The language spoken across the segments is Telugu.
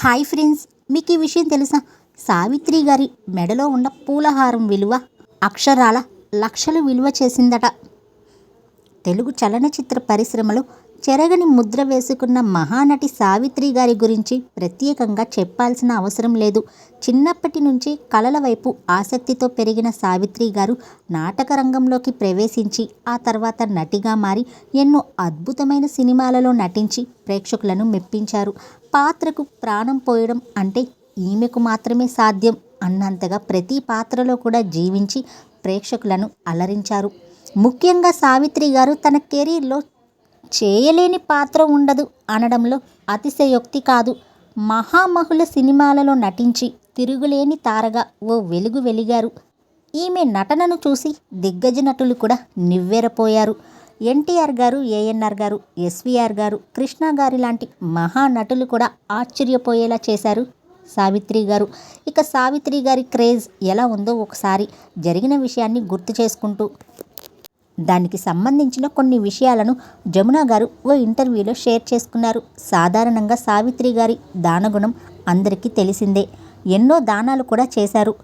హాయ్ ఫ్రెండ్స్ మీకు ఈ విషయం తెలుసా? సావిత్రి గారి మెడలో ఉన్న పూలహారం విలువ అక్షరాల లక్షలు విలువ చేసిందట. తెలుగు చలనచిత్ర పరిశ్రమలో చెరగని ముద్ర వేసుకున్న మహానటి సావిత్రి గారి గురించి ప్రత్యేకంగా చెప్పాల్సిన అవసరం లేదు. చిన్నప్పటి నుంచి కళల వైపు ఆసక్తితో పెరిగిన సావిత్రి గారు నాటక రంగంలోకి ప్రవేశించి ఆ తర్వాత నటిగా మారి ఎన్నో అద్భుతమైన సినిమాలలో నటించి ప్రేక్షకులను మెప్పించారు. పాత్రకు ప్రాణం పోయడం అంటే ఈమెకు మాత్రమే సాధ్యం అన్నంతగా ప్రతి పాత్రలో కూడా జీవించి ప్రేక్షకులను అలరించారు. ముఖ్యంగా సావిత్రి గారు తన కెరీర్లో చేయలేని పాత్ర ఉండదు అనడంలో అతిశయోక్తి కాదు. మహామహుల సినిమాలలో నటించి తిరుగులేని తారగా ఓ వెలుగు వెలిగారు. ఈమె నటనను చూసి దిగ్గజ నటులు కూడా నివ్వెరపోయారు. ఎన్టీఆర్ గారు ఏఎన్ఆర్ గారు ఎస్విఆర్ గారు కృష్ణ గారి లాంటి మహానటులు కూడా ఆశ్చర్యపోయేలా చేశారు సావిత్రి గారు. ఇక సావిత్రి గారి క్రేజ్ ఎలా ఉందో ఒకసారి జరిగిన విషయాన్ని గుర్తు చేసుకుంటూ దానికి సంబంధించిన కొన్ని విషయాలను జమున గారు ఓ ఇంటర్వ్యూలో షేర్ చేసుకున్నారు. సాధారణంగా సావిత్రి గారి దానగుణం అందరికీ తెలిసిందే. ఎన్నో దానాలు కూడా చేశారు.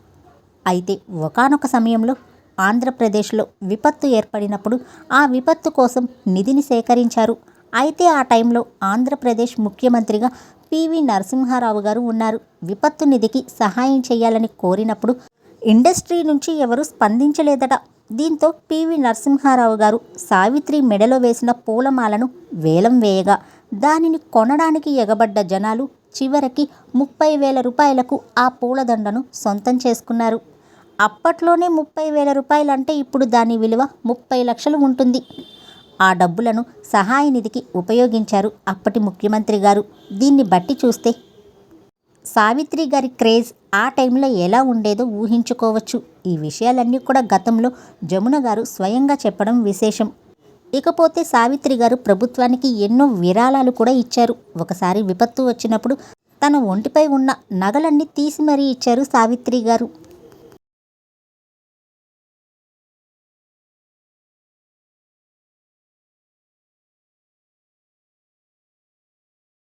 అయితే ఒకానొక సమయంలో ఆంధ్రప్రదేశ్లో విపత్తు ఏర్పడినప్పుడు ఆ విపత్తు కోసం నిధిని సేకరించారు. అయితే ఆ టైంలో ఆంధ్రప్రదేశ్ ముఖ్యమంత్రిగా పివి నరసింహారావు గారు ఉన్నారు. విపత్తు నిధికి సహాయం చేయాలని కోరినప్పుడు ఇండస్ట్రీ నుంచి ఎవరూ స్పందించలేదట. దీంతో పివి నరసింహారావు గారు సావిత్రి మెడలో వేసిన పూలమాలను వేలం వేయగా దానిని కొనడానికి ఎగబడ్డ జనాలు చివరికి ముప్పై వేల రూపాయలకు ఆ పూలదండను సొంతం చేసుకున్నారు. అప్పట్లోనే ముప్పై వేల రూపాయలంటే ఇప్పుడు దాని విలువ ముప్పై లక్షలు ఉంటుంది. ఆ డబ్బులను సహాయ నిధికి ఉపయోగించారు అప్పటి ముఖ్యమంత్రి గారు. దీన్ని బట్టి చూస్తే సావిత్రి గారి క్రేజ్ ఆ టైంలో ఎలా ఉండేదో ఊహించుకోవచ్చు. ఈ విషయాలన్నీ కూడా గతంలో జమున గారు స్వయంగా చెప్పడం విశేషం. ఇకపోతే సావిత్రి గారు ప్రభుత్వానికి ఎన్నో విరాళాలు కూడా ఇచ్చారు. ఒకసారి విపత్తు వచ్చినప్పుడు తన ఒంటిపై ఉన్న నగలన్నీ తీసి మరీ ఇచ్చారు సావిత్రి గారు.